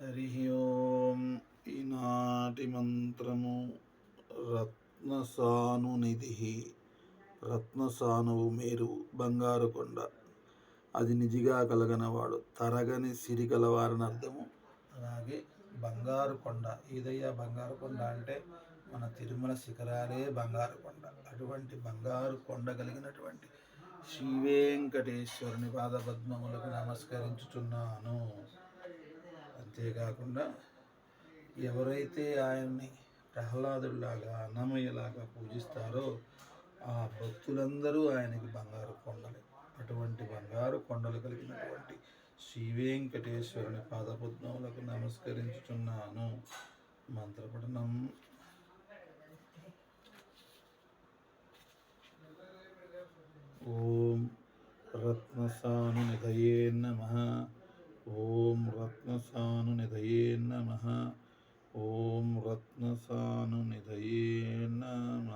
హరి ఓం. ఈనాటి మంత్రము రత్నసాను నిధి రత్నసానువు మేరు బంగారు కొండ అది నిజిగా కలగనవాడు. తరగని సిరి కలవారని అర్థము. అలాగే బంగారు కొండ ఏదయ్యా బంగారు కొండ అంటే మన తిరుమల శిఖరాలే బంగారు కొండ అటువంటి బంగారు కొండ కలిగినటువంటి శ్రీ వెంకటేశ్వరుని పాదపద్మములకు నమస్కరించుచున్నాను. అంతేకాకుండా ఎవరైతే ఆయన్ని ప్రహ్లాదుడిలాగా అన్నమయ్యలాగా పూజిస్తారో ఆ భక్తులందరూ ఆయనకి బంగారు కొండలే. అటువంటి బంగారు కొండలు కలిగినటువంటి శ్రీ వెంకటేశ్వరుని పాదపద్మములకు నమస్కరించుచున్నాను. మంత్రపఠనం. ఓం రత్నసాను నిధయే నమ. ఓం రత్నసా నమ ఓం రత్నసానునిధయే నమ